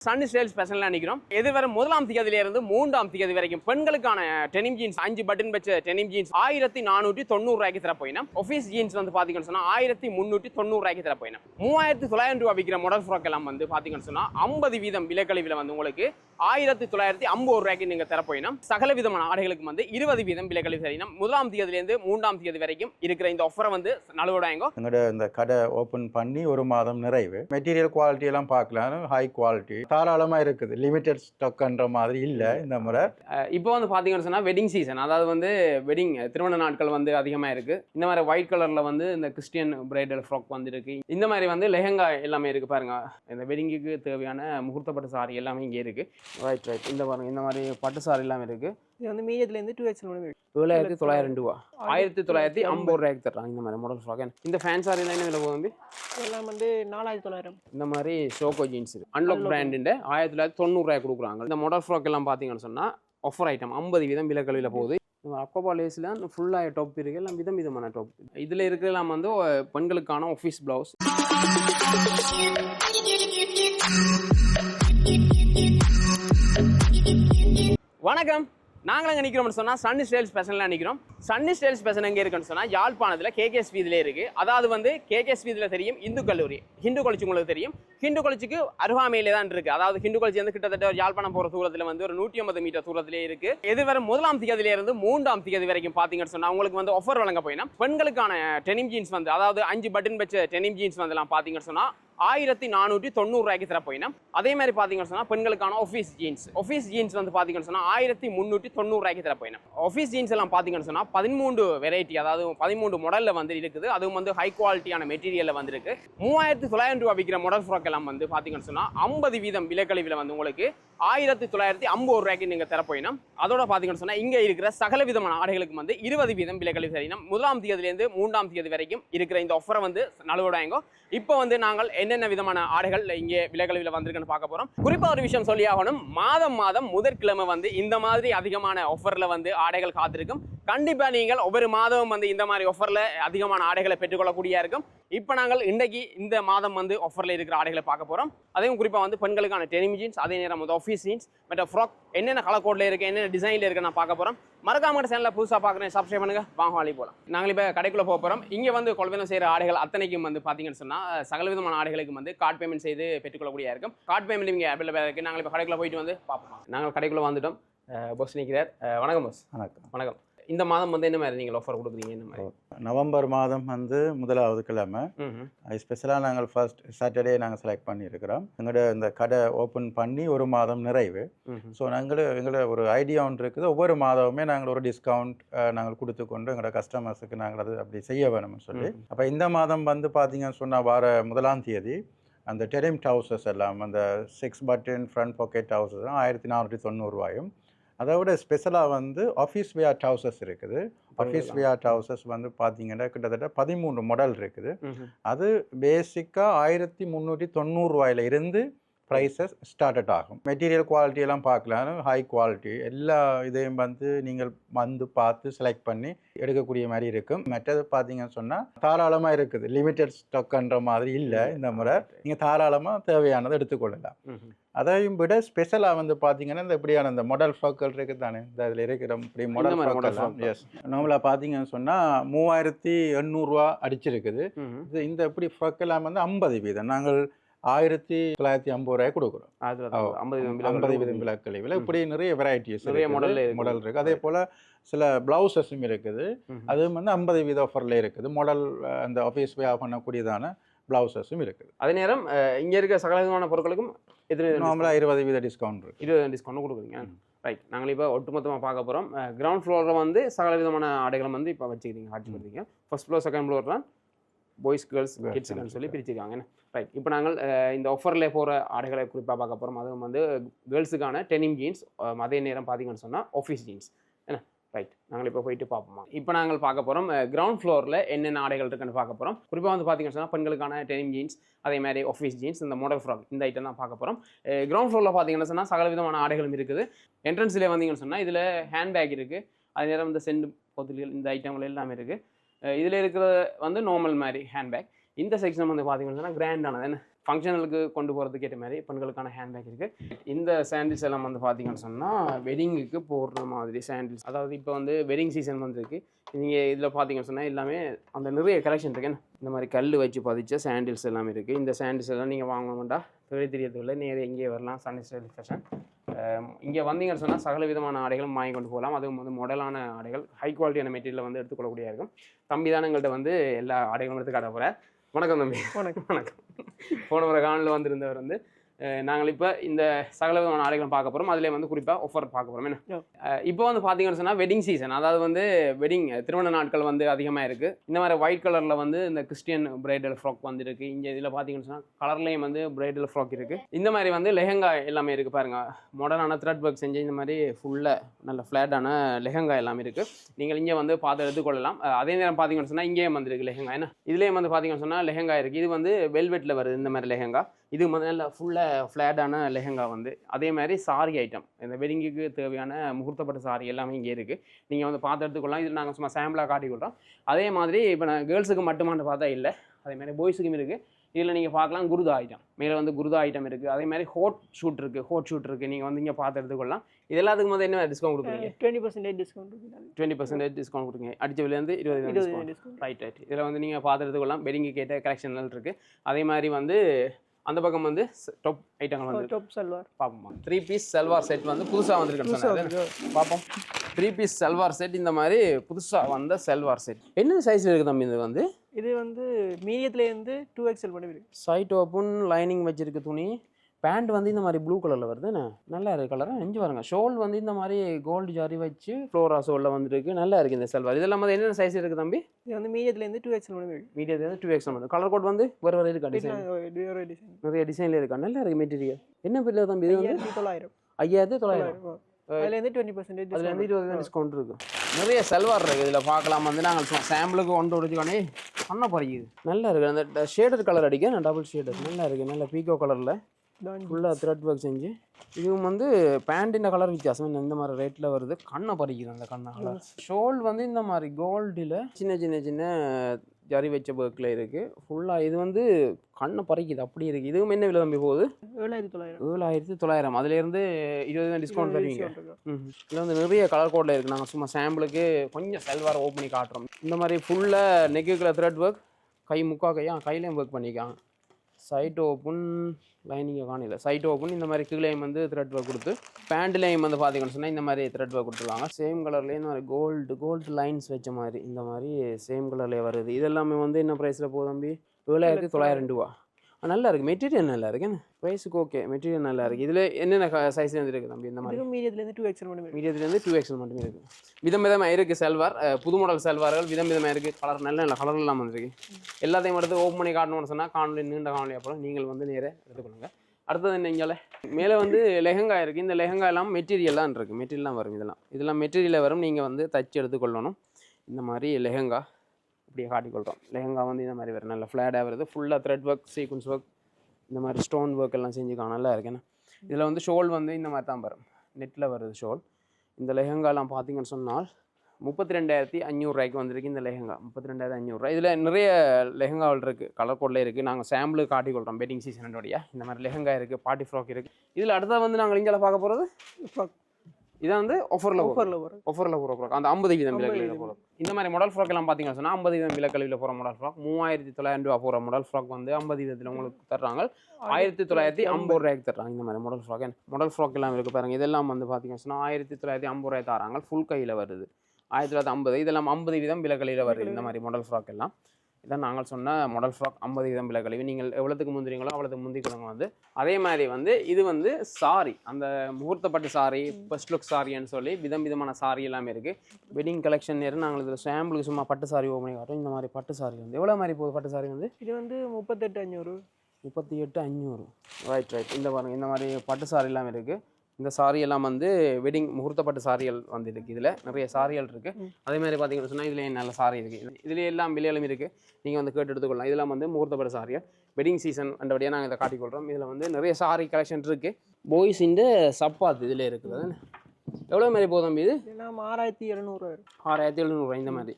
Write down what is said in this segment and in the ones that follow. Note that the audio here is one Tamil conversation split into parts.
சன் ஸ்டைல் ஸ்பெஷலாக நிற்கிறோம் வரை முதலாம் தேதியிலிருந்து மூன்றாம் தேதி வரைக்கும் பெண்களுக்கான டெனிம் ஜீன்ஸ் அஞ்சு பட்டன் வச்ச டெனிம் ஜீன்ஸ் ஆயிரத்தி நானூற்றி தொண்ணூறு ரூபாய்க்கு தர போயினா ஆஃபீஸ் ஜீன்ஸ் வந்து பார்த்தீங்கன்னு சொன்னால் ஆயிரத்தி முந்நூற்றி தொண்ணூறு ரூபாய்க்கு தர போயினா மூவாயிரத்தி தொள்ளாயிரம் ரூபாய் விற்கிற மொடல் ஃப்ராக் எல்லாம் வந்து பார்த்தீங்கன்னு சொன்னால் ஐம்பது வீதம் விலைக்கழிவில் வந்து உங்களுக்கு ஆயிரத்தி தொள்ளாயிரத்தி ஐம்பது ரூபாய்க்கு நீங்கள் தர போயினா சகல விதமான ஆடைகளுக்கு வந்து இருபது வீதம் விலைக்கழிவு சரினா முதலாம் தேதியிலேருந்து மூன்றாம் தேதி வரைக்கும் இருக்கிற இந்த ஆஃபரை வந்து நழுவிடாங்க எங்களோட இந்த கடை ஓப்பன் பண்ணி ஒரு மாதம் நிறைவு. மெட்டீரியல் குவாலிட்டி எல்லாம் பார்க்கலாம் ஹை குவாலிட்டி தாராளமாக இருக்குது. லிமிடெட் ஸ்டாக்ன்ற மாதிரி இல்லை இந்த முறை. இப்போ வந்து பார்த்தீங்கன்னு சொன்னால் வெட்டிங் சீசன் அதாவது வந்து வெட்டிங் திருமண நாட்கள் வந்து அதிகமாக இருக்கு. இந்த மாதிரி ஒயிட் கலரில் வந்து இந்த கிறிஸ்டியன் பிரைடல் ஃப்ராக் வந்து இருக்கு இந்த மாதிரி வந்து லெஹங்கா எல்லாமே இருக்கு பாருங்க. இந்த வெட்டிங்குக்கு தேவையான முகூர்த்தப்பட்டு சாரி எல்லாமே இங்கே இருக்கு. ரைட் ரைட் இந்த பாருங்க இந்த மாதிரி பட்டு சாரி எல்லாமே இருக்கு. இது வந்து மீடியத்துலேருந்து டூ எக்ஸ்எல் முடியும் ஏழாயிரத்தி தொள்ளாயிரம் ரூபா ஆயிரத்தி தொள்ளாயிரத்தி ஐம்பது ரூபாய்க்கு தர்றாங்க இந்த மாதிரி மாடல் ஃப்ராக் இந்த ஃபேன் சாரி என்ன விலை போகுது இதெல்லாம் வந்து நாலாயிரத்தி தொள்ளாயிரம். இந்த மாதிரி ஷோகோ ஜீன்ஸ் அன்லாக் பிராண்டுண்டு ஆயிரத்தி தொள்ளாயிரத்தி தொண்ணூறுரூவாய் கொடுக்குறாங்க. இந்த மாடல் ஃப்ராக் எல்லாம் பார்த்தீங்கன்னு சொன்னால் ஆஃபர் ஐட்டம் ஐம்பது வீதம் விலக்கல்வியில் போகுது. அக்கோபா லேஸில் ஃபுல்லாக டாப் இருக்குது எல்லாம் விதம் விதமான டாப் இதில் இருக்கிறதெல்லாம் வந்து அஹ், பெண்களுக்கான ஆஃபீஸ் ப்ளவுஸ் வணக்கம். நாங்களும் அங்கே நிற்கிறோம்னு சொன்னால் சன் ஸ்டைல்ஸ் ஸ்பெஷலாக நிற்கிறோம் சன் ஸ்டைல்ஸ் பேசன் எங்கே இருக்குன்னு சொன்னால் யாழ்ப்பாணத்தில் கேகேஎஸ் வீதியிலே இருக்குது அதாவது வந்து கேகேஎஸ் வீதியில் தெரியும் இந்து கல்லூரி. ஹிந்து காலேஜ் உங்களுக்கு தெரியும். ஹிந்து காலேஜுக்கு அருகாமையிலே தான் இருக்குது அதாவது ஹிந்து காலேஜ் வந்து கிட்டத்தட்ட ஒரு யாழ்ப்பாணம் போகிற தூரத்தில் வந்து ஒரு நூற்றி ஐம்பது மீட்டர் தூரத்திலே இருக்குது எதிர்வர முதலாம் தேதியிலேருந்து மூன்றாம் தேதி வரைக்கும் பார்த்தீங்கன்னு சொன்னால் உங்களுக்கு வந்து ஆஃபர் வழங்க போயினா பெண்களுக்கான டெனிம் ஜீன்ஸ் வந்து அதாவது அஞ்சு பட்டன் வச்ச டெனிம் ஜீன்ஸ் வந்துலாம் பார்த்தீங்கன்னு சொன்னால் ஆயிரத்தி நானூற்றி தொண்ணூறு ரூபாய்க்கு தர போயினா அதே மாதிரி பார்த்தீங்கன்னு சொன்னால் பெண்களுக்கான ஆஃபீஸ் ஜீன்ஸ் ஆஃபீஸ் ஜீன்ஸ் வந்து பார்த்தீங்கன்னு சொன்னால் ஆயிரத்தி முந்நூற்றி தொண்ணூறு ரூபாய்க்கு தர போயினா ஆஃபீஸ் ஜீன்ஸ் எல்லாம் பார்த்தீங்கன்னு சொன்னால் பதிமூன்று வெரைட்டி அதாவது பதிமூன்று மாடலில் வந்து இருக்குது. அதுவும் வந்து ஹை குவாலிட்டியான மெட்டீரியலில் வந்துருக்கு. மூவாயிரத்தி தொள்ளாயிரம் ரூபாய் விற்கிற மாடல் ஃப்ராக் எல்லாம் வந்து பார்த்தீங்கன்னு சொன்னால் ஐம்பது வீதம் விலக்கழிவில் வந்து உங்களுக்கு ஆயிரத்தி தொள்ளாயிரத்தி ஐம்பது ரூபாய்க்கு நீங்கள் தர போயினா அதோட பார்த்தீங்கன்னு சொன்னால் இங்கே இருக்கிற சகல விதமான ஆடைகளுக்கு வந்து இருபது வீதம் விலக்கழிவு சரினா முதலாம் தேதியிலேருந்து மூன்றாம் தேதி வரைக்கும் இருக்கிற இந்த ஆஃபரை வந்து நழுவிடாங்க இப்போ வந்து நாங்கள் என்னென்ன விதமான ஆடைகள் இங்கே விலைகளில் வந்திருக்குன்னு பார்க்க போகிறோம் குறிப்பாக ஒரு விஷயம் சொல்லி ஆகணும். மாதம் மாதம் முதற்கிழமை வந்து இந்த மாதிரி அதிகமான ஆஃபரில் வந்து ஆடைகள் காத்திருக்கும். கண்டிப்பாக நீங்கள் ஒவ்வொரு மாதமும் வந்து இந்த மாதிரி ஆஃபரில் அதிகமான ஆடைகளை பெற்றுக்கொள்ளக்கூடிய இருக்கும். இப்போ நாங்கள் இன்றைக்கு இந்த மாதம் வந்து ஆஃபரில் இருக்கிற ஆடைகளை பார்க்க போகிறோம் அதையும் குறிப்பாக வந்து பெண்களுக்கான டெனிம் ஜீன்ஸ் அதே நேரம் வந்து ஆஃபீஸ் ஜீன்ஸ் மற்ற ஃப்ராக் என்னென்ன கலர் கோடில் இருக்குது என்னென்ன டிசைனில் இருக்குது நான் பார்க்க போகிறோம் மறக்காம சேனலில் புதுசாக பார்க்குறேன் சப்ஸ்கிரைப் பண்ணுங்க. வாங்க வாழி போகலாம் நாங்கள் இப்போ கடைக்குள்ளே போக போகிறோம் இங்கே வந்து கொள்வனம் செய்கிற ஆடைகள் அத்தனைக்கும் வந்து பார்த்தீங்கன்னு சொன்னால் சகல விதமான ஆடைகளுக்கு வந்து கார்டு பேமெண்ட் செய்து பெற்றுக்கொள்ளக்கூடிய இருக்கும். கார்டு பேமெண்ட் இங்கே அவைலபிளாக இருக்குது நாங்கள் இப்போ கடைக்குள்ளே போயிட்டு வந்து பார்ப்போம். நாங்கள் கடைக்குள்ளே வந்துட்டோம். பஸ் நிற்கிறார் வணக்கம் பஸ் வணக்கம். வணக்கம். இந்த மாதம் வந்து என்ன மாதிரி நீங்கள் ஆஃபர் கொடுக்குறீங்க? என்ன மாதிரி? நவம்பர் மாதம் வந்து முதலாவது கிழமை. ஸ்பெஷலாக நாங்கள் ஃபர்ஸ்ட் சாட்டர்டே நாங்கள் செலக்ட் பண்ணியிருக்கிறோம். எங்களோட இந்த கடை ஓப்பன் பண்ணி ஒரு மாதம் நிறைவு. ஸோ நாங்கள் எங்களை ஒரு ஐடியா ஒன்று இருக்குது. ஒவ்வொரு மாதமுமே நாங்கள் ஒரு டிஸ்கவுண்ட் நாங்கள் கொடுத்து கொண்டு எங்களோட கஸ்டமர்ஸுக்கு நாங்கள் அது அப்படி செய்ய வேணும்னு சொல்லி. அப்போ இந்த மாதம் வந்து பார்த்தீங்கன்னு சொன்னால் வார முதலாம் தேதி அந்த டெரிம் டவுசஸ் எல்லாம் அந்த சிக்ஸ் பட்டன் ஃப்ரண்ட் பாக்கெட் டவுசஸ் ஆயிரத்தி நானூற்றி தொண்ணூறுரூவாயும் அதை விட ஸ்பெஷலாக வந்து ஆஃபீஸ் வியா டவுசஸ் இருக்குது. ஆஃபீஸ் வியா டவுசஸ் வந்து பார்த்தீங்கன்னா கிட்டத்தட்ட பதிமூணு மாடல் இருக்குது. அது பேசிக்காக ஆயிரத்தி முந்நூற்றி தொண்ணூறுரூவாயில இருந்து ப்ரைஸஸ் ஸ்டார்டட் ஆகும். மெட்டீரியல் குவாலிட்டி எல்லாம் பார்க்கலாம் ஹை குவாலிட்டி எல்லா இதையும் வந்து நீங்கள் வந்து பார்த்து செலக்ட் பண்ணி எடுக்கக்கூடிய மாதிரி இருக்கும். மற்றது பார்த்தீங்கன்னு சொன்னால் தாராளமாக இருக்குது. லிமிடெட் ஸ்டாக்ன்ற மாதிரி இல்லை இந்த முறை. நீங்கள் தாராளமாக தேவையானதை எடுத்துக்கொள்ளலாம். அதையும் விட ஸ்பெஷலாக வந்து பார்த்தீங்கன்னா இந்த இப்படியான இந்த மாடல் ஃப்ராக்கள் இருக்குது தானே? இந்த இதில் இருக்கிற இப்படி மாடல் frock. எஸ் நார்மலாக பார்த்தீங்கன்னு சொன்னால் மூவாயிரத்தி எண்ணூறுரூவா அடிச்சிருக்குது. இது இந்த இப்படி எல்லாம் வந்து ஐம்பது வீதம். நாங்கள் ஆயிரத்தி தொள்ளாயிரத்தி ஐம்பது ரூபாய் கொடுக்குறோம். ஐம்பது வீதம் விலை ஐம்பது கொடுக்குறீங்க. வீதம் விலக்கழிவில் இப்படி நிறைய வெரைட்டிஸ் நிறைய இருக்குது. மாடல் இருக்குது. அதே போல் சில பிளவுசஸும் இருக்குது. அதுவும் வந்து ஐம்பது வீத ஆஃபரில் இருக்குது. மாடல் அந்த ஆஃபீஸ் வே பண்ணக்கூடியதான பிளவுசஸும் இருக்குது. அதே நேரம் இங்க இருக்க சகல விதமான பொருட்களுக்கும் எத்தனை நார்மலாக இருபது வீத டிஸ்கவுண்ட் இருபது டிஸ்கவுண்ட் கொடுக்குறீங்க. ரைட் நாங்கள் இப்போ ஒட்டுமொத்தமாக பார்க்க போகிறோம் கிரவுண்ட் ஃப்ளோரில் வந்து சகல விதமான ஆடைகளை வந்து இப்போ வச்சுக்கிறீங்க காட்சிப்படுறீங்க ஃபர்ஸ்ட் ஃப்ளோர் செகண்ட் ஃப்ளோர் தான் பாய்ஸ் கேர்ள்ஸ் கிட்ஸுக்குன்னு சொல்லி பிரிச்சிருக்காங்க. ரைட் இப்போ நாங்கள் இந்த ஆஃபரில் போகிற ஆடைகளை குறிப்பாக பார்க்க போகிறோம் அதுவும் வந்து கேர்ள்ஸுக்கான டெனிம் ஜீன்ஸ் அதே நேரம் பார்த்தீங்கன்னு சொன்னால் ஆஃபீஸ் ஜீன்ஸ் ரைட் நாங்கள் இப்போ போயிட்டு பார்ப்போமா? இப்போ நாங்கள் பார்க்க போகிறோம் கிரவுண்ட் ஃப்ளோரில் என்னென்ன ஆடைகள் இருக்குன்னு பார்க்க போகிறோம் குறிப்பாக வந்து பார்த்தீங்கன்னு சொன்னால் பெண்களுக்கான டெனிம் ஜீன்ஸ் அதே மாதிரி ஆஃபீஸ் ஜீன்ஸ் இந்த மாடல் ஃப்ராக் இந்த ஐட்டம் தான் பார்க்க போகிறோம் கிரவுண்ட் ஃப்ளோரில் பார்த்தீங்கன்னு சொன்னால் சகல விதமான ஆடைகளும் இருக்குது. என்ட்ரன்ஸில் வந்தீங்கன்னு சொன்னால் இதில் ஹேண்ட்பேக் இருக்குது அது நேரம் இந்த சென்ட் பொத்துலிகள் இந்த ஐட்டங்கள் எல்லாமே இருக்குது இதில் இருக்கிற வந்து நார்மல் மாதிரி ஹேண்ட்பேக் இந்த செக்ஷன் வந்து பார்த்தீங்கன்னு சொன்னால் கிராண்டானது என்ன? ஃபங்க்ஷனலுக்கு கொண்டு போகிறதுக்கு ஏற்ற மாதிரி பெண்களுக்கான ஹேண்ட்பேக் இருக்குது இந்த சாண்டில்ஸ் எல்லாம் வந்து பார்த்தீங்கன்னு சொன்னால் வெட்டிங்குக்கு போடுற மாதிரி சாண்டில்ஸ் அதாவது இப்போ வந்து வெட்டிங் சீசன் வந்திருக்கு. நீங்கள் இதில் பார்த்தீங்கன்னு சொன்னால் எல்லாமே அந்த நிறைய கலெக்ஷன் இருக்கு. இந்த மாதிரி கல் வச்சு பதிச்ச சாண்டில்ஸ் எல்லாமே இருக்குது இந்த சாண்டில்ஸ் எல்லாம் நீங்கள் வாங்கணும்டா. தெரிய தெரியறதில்லை. நேரே இங்கே வரலாம். சாண்டில் ஸ்டைல் ஃபேஷன் இங்கே வந்தீங்கன்னு சொன்னால் சகல விதமான ஆடைகளும் வாங்கி கொண்டு போகலாம். அதுவும் வந்து மாடலான ஆடைகள் ஹை குவாலிட்டியான மெட்டீரியல் வந்து எடுத்துக்கொள்ளக்கூடிய இருக்கும். தம்பி தான் எங்கள்கிட்ட வந்து எல்லா ஆடைகளும் எடுத்து காட்ட வணக்கம் தம்பி. வணக்கம். வணக்கம். போன முறை காணொலியில் வந்திருந்தவர் வந்து நாங்கள் இப்போ இந்த சகல விதமான ஆடைகளும் பார்க்க போகிறோம் அதிலே வந்து குறிப்பாக ஆஃபர் பார்க்க போகிறோம் என்ன? இப்போ வந்து பார்த்தீங்கன்னு சொன்னால் வெட்டிங் சீசன் அதாவது வந்து வெட்டிங் திருமண நாட்கள் வந்து அதிகமாக இருக்குது இந்த மாதிரி ஒயிட் கலரில் வந்து இந்த கிறிஸ்டியன் பிரைடல் ஃப்ராக் வந்துருக்கு. இங்கே இதில் பார்த்தீங்கன்னு சொன்னால் கலர்லேயும் வந்து பிரைடல் ஃப்ராக் இருக்குது இந்த மாதிரி வந்து லெஹங்கா எல்லாமே இருக்குது பாருங்கள் மாடர்னான த்ரெட் ஒர்க் செஞ்சு இந்த மாதிரி ஃபுல்லாக நல்ல ஃப்ளாட்டான லெஹங்கா எல்லாமே இருக்குது நீங்கள் இங்கே வந்து பார்த்து எடுத்துக்கொள்ளலாம் அதே நேரம் பார்த்தீங்கன்னு சொன்னால் இங்கேயும் வந்துருக்கு லெஹங்கா. என்ன? இதுலேயும் வந்து பார்த்தீங்கன்னு சொன்னால் லெஹங்கா இருக்குது இது வந்து வெல்வெட்டில் வருது இந்த மாதிரி லெஹங்கா. இது வந்து நல்ல ஃபுல்லாக ஃப்ளாட்டான லெஹங்கா வந்து. அதே மாதிரி சாரி ஐட்டம் இந்த வெட்டிங்குக்கு தேவையான முகூர்த்தப்பட்ட சாரி எல்லாமே இங்கே இருக்குது நீங்கள் வந்து பார்த்து எடுத்துக்கொள்ளலாம். இது நாங்கள் சும்மா சாம்பிளாக காட்டிக்கொள்கிறோம் அதே மாதிரி இப்போ நான் கேர்ள்ஸுக்கு மட்டுமான்னு பார்த்தா இல்லை. அதே மாதிரி பாய்ஸுக்கும் இருக்குது இதில் நீங்கள் பார்க்கலாம் குருதா ஐட்டம் மேலே வந்து குருதா ஐட்டம் இருக்குது அதே மாதிரி ஹோட் ஷூட் இருக்குது ஹோட் ஷூட் இருக்குது நீங்கள் வந்து இங்கே பார்த்து எடுத்துக்கொள்ளலாம். இது எல்லாத்துக்கும் வந்து என்ன டிஸ்கவுண்ட் கொடுக்குறீங்க? Twenty percentage discount twenty percentage discount கொடுங்க அடிச்ச விலையிலேருந்து இருபது ரைட் ரைட் இதில் வந்து நீங்கள் பார்த்து எடுத்துக்கொள்ளலாம். பெரிங்க கேட்ட கலெக்ஷன்கள் இருக்குது அதே மாதிரி வந்து அந்த பக்கம் வந்து டாப் ஐட்டங்கள் வந்து டாப் சல்வார் பார்ப்போம் த்ரீ பீஸ் செல்வார் செட் வந்து புதுசாக இருக்கு. பார்ப்போம் த்ரீ பீஸ் செல்வார் செட் இந்த மாதிரி புதுசாக வந்த செல்வார் செட் என்ன சைஸில் இருக்குது தம்பி இது வந்து? இது வந்து மீடியத்துல இருந்து டூ எக்ஸ்எல் பண்ணி இருக்கு. சைட் ஓப்பன் லைனிங் வச்சிருக்க துணி. பேண்ட் வந்து இந்த மாதிரி ப்ளூ கலரில் வருது என்ன? நல்லா இருக்கு கலராக நெஞ்சு பாருங்க. ஷோல் வந்து இந்த மாதிரி கோல்டு ஜாரி வச்சு ஃப்ளோரா ஷோலில் வந்துருக்கு. நல்லா இருக்கு இந்த செல்வார் இதெல்லாம் வந்து என்னென்ன சைஸ் இருக்குது தம்பி? இது வந்து மீடியத்துல இருந்து டூ மீடியம் வந்து டூ எக்ஸ் வந்து கலர் கோட் வந்து வேறு வேறு இருக்கா டிசைன் நிறைய டிசைனில் இருக்கா? நல்லா இருக்கு மெட்டீரியல் என்ன பில்ல தம்பி? இது வந்து தொள்ளாயிரம். ஐயாயிரத்தி தொள்ளாயிரம். தொள்ளாயிரம் அதுல இருந்து டுவெண்ட்டி பர்சன்டேஜ் அதுல இருந்து இருபது டிஸ்கவுண்ட் இருக்கு. நிறைய செல்வார் இருக்கு இதில் பார்க்கலாம். வந்து நாங்கள் சாம்பிளுக்கு ஒன்று ஒடிச்சுக்கோனே பண்ண பறிக்குது நல்லா இருக்கு. அந்த ஷேடட் கலர் அடிக்க நான் டபுள் ஷேடட் நல்லா இருக்கு. நல்ல பீக்கோ கலரில் ஃபுல்லாக த்ரெட் ஒர்க் செஞ்சு இதுவும் வந்து பேண்ட்டின் கலர் வித்தியாசம் இந்த மாதிரி ரேட்டில் வருது. கண்ணை பறிக்குது அந்த கண்ணை. கலர் ஷோல் வந்து இந்த மாதிரி கோல்டில் சின்ன சின்ன சின்ன ஜரி வச்ச ஒர்க்கில் இருக்குது ஃபுல்லாக இது வந்து கண்ணை பறிக்குது. அப்படி இருக்குது இதுவும் என்ன விலை தம்பி போகுது? ஏழாயிரத்தி தொள்ளாயிரம். ஏழாயிரத்தி தொள்ளாயிரம். அதுலேருந்து இருபது டிஸ்கவுண்ட் தருவீங்க. ம் இதில் வந்து நிறைய கலர் கோடில் இருக்குது நாங்கள் சும்மா சாம்பிளுக்கு கொஞ்சம் செல்வார் ஓப்பன் பண்ணி காட்டுறோம். இந்த மாதிரி ஃபுல்லாக நெக்குக்குள்ள த்ரெட் ஒர்க் கை முக்கா கையா கையிலையும் ஒர்க் பண்ணிக்காங்க சைட் ஓப்பன் லைனிங்கை காணல சைட் ஓப்பன் இந்த மாதிரி கீழேயும் வந்து த்ரெட் ஒர்க் கொடுத்து பேண்ட்லேயும் வந்து பார்த்தீங்கன்னு சொன்னால் இந்த மாதிரி த்ரெட் ஒர்க் கொடுத்துருவாங்க. சேம் கலர்லேயே இந்த மாதிரி கோல்டு கோல்டு லைன்ஸ் வச்ச மாதிரி இந்த மாதிரி சேம் கலர்லேயே வருது. இதெல்லாமே வந்து என்ன ப்ரைஸில் போதம்பி ஏழாயிரத்தி தொள்ளாயிரம் ரூபா நல்லா இருக்கு மெட்டீரியல் நல்லா இருக்கு என்ன? ப்ரைஸுக்கு ஓகே மெட்டீரியல் நல்லா இருக்கு இதில் என்னென்ன சைஸ் இருக்குது தம்பி இந்த மாதிரி? இதுவும் மீடியத்துல இருந்து டூ பண்ணி இருக்கு. மீடியத்துலேருந்து டூ எக்ஸல் மட்டுமே இருக்குது விதம் விதமாக இருக்குது செல்வார் புது மாடல் செல்வார்கள் விதம் விதமாக இருக்குது கலர் நல்ல நல்ல கலர் எல்லாம் வந்திருக்கு. எல்லாத்தையும் எடுத்து ஓப்பன் பண்ணி காட்டணும்னு சொன்னால் காணொலி நீண்ட காணொலி அப்புறம் நீங்கள் வந்து நேரே எடுத்துக்கொள்ளுங்க. அடுத்தது என்ன இங்கே மேலே வந்து லெஹங்கா இருக்குது இந்த லெஹங்கா எல்லாம் மெட்டீரியல்லாம் இருக்குது மெட்டீரியல்லாம் வரும் இதெல்லாம். இதெல்லாம் மெட்டீரியலில் வரும். நீங்கள் வந்து தச்சு எடுத்துக்கொள்ளணும். இந்த மாதிரி லெஹங்கா. இப்படியே காட்டிக்கொள்கிறோம் லெஹங்கா வந்து இந்த மாதிரி வரும் நல்ல ஃப்ளாட்டாக வருது. ஃபுல்லாக த்ரெட் ஒர்க் சீக்வன்ஸ் ஒர்க் இந்த மாதிரி ஸ்டோன் ஒர்க் எல்லாம் செஞ்சுக்கலாம் நல்லா இருக்குண்ணே இதில் வந்து ஷோல் வந்து இந்த மாதிரி தான் வரும். நெட்டில் வருது ஷோல். இந்த லெஹங்காலாம் பார்த்தீங்கன்னு சொன்னால் முப்பத்தி ரெண்டாயிரத்தி அஞ்சூறுரூவாய்க்கு வந்திருக்கு இந்த லெஹங்கா. முப்பத்தி ரெண்டாயிரத்தி அஞ்சூறுரூவா இதில் நிறைய லெஹங்காவில் இருக்குது கலர் கோடில் இருக்குது நாங்கள் சாம்பிள் காட்டிக்கொள்கிறோம் வெட்டிங் சீசனோடைய இந்த மாதிரி லெஹங்கா இருக்குது பார்ட்டி ஃப்ராக் இருக்குது இதில் அடுத்தது வந்து நாங்கள் இங்கே பார்க்க போகிறது இதான் வந்து ஆஃபரில் ஆஃபர்ல வரும் ஆஃபரில் போகிற அந்த ஐம்பது வீதம் 50 விலக்கலில் வீதம். போகிறோம் இந்த மாதிரி மாடல் ஃப்ராக் எல்லாம் பார்த்தீங்கன்னு சொன்னால் ஐம்பது வீதம் விலக்கழிவில் போகிற மாடல் ஃப்ராக் மூவாயிரத்தி தொள்ளாயிரம் ரூபா போகிற மாடல் ஃப்ராக் வந்து ஐம்பது வீதத்தில் உங்களுக்கு தர்றாங்க. ஆயிரத்தி தொள்ளாயிரத்தி ஐம்பது ரூபாய்க்கு தர்றாங்க இந்த மாதிரி மாடல் ஃப்ராக் மாடல் ஃப்ராக் எல்லாம் இருக்குது பாருங்க. இதெல்லாம் வந்து பார்த்தீங்கன்னா சொன்னால் ஆயிரத்தி தொள்ளாயிரத்தி ஐம்பது ரூபாய் தராங்க. ஃபுல் கையில் வருது. ஆயிரத்தி தொள்ளாயிரத்தி ஐம்பது இதெல்லாம் ஐம்பது வீதம் விலக்கழியில் வருது இந்த மாதிரி மாடல் ஃப்ராக் எல்லாம். இதான் நாங்கள் சொன்ன மாடல் ஃப்ராக் ஐம்பது வீதம் விலக்கழிவு நீங்கள் எவ்வளோத்துக்கு முந்திரீங்களோ அவ்வளோத்துக்கு முந்திக்கிறவங்க வந்து. அதே மாதிரி வந்து இது வந்து சாரி அந்த முகூர்த்தப்பட்டு சாரி ஃபர்ஸ்ட் லுக் சாரின்னு சொல்லி விதம் விதமான சாரி எல்லாமே இருக்குது வெட்டிங் கலெக்ஷன் நேரம் நாங்கள் இதில் சாம்பிளுக்கு சும்மா பட்டு சாரி ஓப்பன் பண்ணி காட்டுறோம். இந்த மாதிரி பட்டு சாரி வந்து. எவ்வளோ மாதிரி போகுது பட்டு சாரி வந்து? இது வந்து முப்பத்தெட்டு அஞ்சூறு. முப்பத்தி எட்டு அஞ்சூறு. ரைட் ரைட் இந்த பாருங்க இந்த மாதிரி பட்டு சாரி எல்லாம் இருக்குது இந்த சாரி எல்லாம் வந்து வெட்டிங் முகூர்த்தப்பட்டு சாரிகள் வந்து இருக்குது இதில் நிறைய சாரிகள் இருக்குது அதே மாதிரி பார்த்தீங்கன்னு சொன்னால் இதுலேயே நல்ல சாரி இருக்குது இதுலேயே எல்லாம் விலையிலும் இருக்குது நீங்கள் வந்து கேட்டு எடுத்துக்கொள்ளலாம். இதெல்லாம் வந்து முகூர்த்தப்பட்டு சாரிகள். வெட்டிங் சீசன் அண்டபடியாக நாங்கள் இதை காட்டிக்கொள்கிறோம் இதில் வந்து நிறைய சாரி கலெக்ஷன் இருக்குது பாய்ஸ் இந்த சப்பாத் இதில் இருக்குது. எவ்வளோ மாதிரி போதும் இது? ஆறாயிரத்தி எழுநூறுவா வரும். ஆறாயிரத்தி எழுநூறுவா இந்த மாதிரி.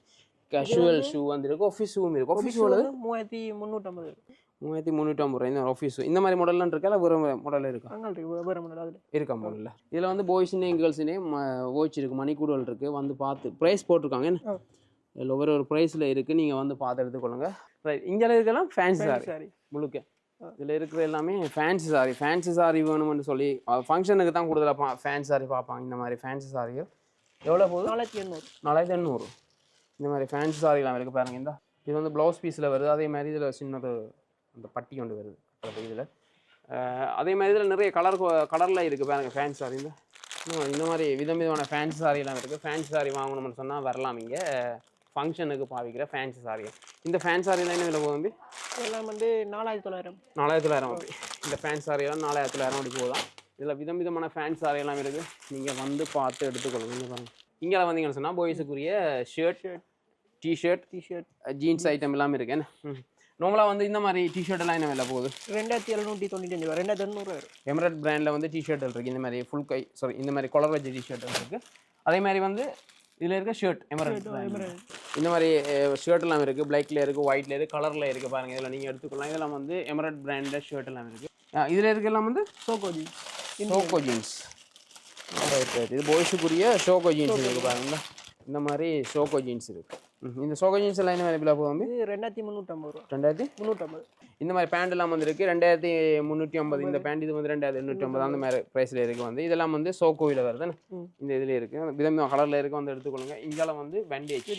கேஷுவல் ஷூ வந்து இருக்குது ஆஃபீஸ் ஷூவும் இருக்குது ஆஃபீஸ் ஷூவில் மூவாயிரத்தி முந்நூற்றம்பது மூவாயிரத்தி முந்நூற்றி ஐம்பது ரூபா இந்த ஆஃபீஸ் இந்த மாதிரி மாடல்லாம் இருக்கா? இல்லை வேறு மாடல் இருக்கா? வேறு மாடல் அதில். இருக்கா மாடலில் இதில் வந்து பாய்ஸ்னேயும் கேர்ள்ஸ்னேயும் வாட்ச் இருக்குது மணிக்கூடல் இருக்குது வந்து பார்த்து ப்ரைஸ் போட்டிருக்காங்க. என்ன. இதில் ஒவ்வொரு ஒரு ப்ரைஸில் இருக்குது நீங்கள் வந்து பார்த்து எடுத்துக்கொள்ளுங்க. ரைட் இங்கே இருக்கலாம் ஃபேன்சி சாரி சாரி முழுக்க. இதில் இருக்கிற எல்லாமே ஃபேன்சி சாரி ஃபேன்சி சாரி வேணும்னு சொல்லி ஃபங்க்ஷனுக்கு தான் கூடுதலாக பா ஃபேன்சி சாரி பார்ப்பாங்க. இந்த மாதிரி ஃபேன்சி சாரிகள் எவ்வளோ போகுது? நாலாயிரத்தி எண்ணூறு. நாலாயிரத்தி எண்ணூறு. இந்த மாதிரி ஃபேன்சி சாரிலாம் இருக்குது பாருங்க இந்த. இது வந்து ப்ளவுஸ் பீஸில் வருது. அதே மாதிரி இதில் சின்னது அந்த பட்டி கொண்டு வருது. இதில். அதே மாதிரி இதில் நிறைய கலர் கலரில் இருக்குது பாருங்க ஃபேன்சி சாரி இந்த. மாதிரி விதம் விதமான ஃபேன்சி சாரிலாம் இருக்குது ஃபேன்சி சாரி வாங்கணும்னு சொன்னால் வரலாம் இங்கே. ஃபங்க்ஷனுக்கு பாவிக்கிற ஃபேன்சி சாரி இந்த ஃபேன்சி சாரிலாம் என்ன விலை போகுது இதெல்லாம் வந்து நாலாயிரத்தி தொள்ளாயிரம். நாலாயிரத்தி தொள்ளாயிரம் அப்படி. இந்த ஃபேன் சாரியெல்லாம் நாலாயிரத்தி தொள்ளாயிரம் அப்படி போகுதான். இதில் விதம் விதமான ஃபேன் சாரியெல்லாம் இருக்குது நீங்கள் வந்து பார்த்து எடுத்துக்கொள்ளுங்க. இங்கே பாருங்க. இங்கே வந்தீங்கன்னு சொன்னால் பாய்ஸுக்குரிய shirt T-shirt T-shirt jeans item எல்லாமே இருக்கு. என்ன? நார்மலாக வந்து இந்த மாதிரி டிஷர்ட் எல்லாம் என்ன விலை போகுது ரெண்டாயிரத்தி எழுநூற்றி தொண்ணூற்றி அஞ்சு ரெண்டாயிரத்தி எண்ணூறு எமரட் பிராண்டில் வந்து டிஷர்ட் இருக்குது இந்த மாதிரி ஃபுல் கை சாரி இந்த மாதிரி கொலர் வச்ச டிஷர்ட் இருக்குது அதே மாதிரி வந்து இதில் இருக்க ஷர்ட் எமரட் இந்த மாதிரி ஷர்ட் எல்லாம் இருக்குது பிளாக்ல இருக்குது ஒயிட்ல இருக்குது கலரில் இருக்குது பாருங்கள் இதில் நீங்கள் எடுத்துக்கலாம். இதெல்லாம் வந்து எமரட் பிராண்டில் ஷர்ட் எல்லாம் இருக்குது இதில் இருக்கலாம் வந்து சோகோஜி ஷோகோ ஜீன்ஸ் இது பாய்ஸுக்குரிய ஷோகோ ஜீன்ஸ் இருக்குது பாருங்க. இந்த மாதிரி ஷோகோ ஜீன்ஸ் இருக்குது இந்த ஷோகோ ஜீன்ஸ் எல்லாம் என்ன விலை போகும் வந்து இது ரெண்டாயிரத்தி முந்நூற்றம்பது ரூபா. ரெண்டாயிரத்தி முந்நூற்றம்பது இந்த மாதிரி பேண்ட் எல்லாம் வந்து இருக்குது ரெண்டாயிரத்தி முந்நூற்றி ஐம்பது இந்த பேண்ட் இது வந்து ரெண்டாயிரத்தி எண்ணூற்றி ஐம்பது அந்த மாதிரி ப்ரைஸில் இருக்குது வந்து. இதெல்லாம் வந்து சோகோவில் வருது. இந்த இதில் இருக்குது விதம் கலரில் இருக்குது வந்து எடுத்துக்கொள்ளுங்க. இங்கெல்லாம் வந்து வெண்டேஜ்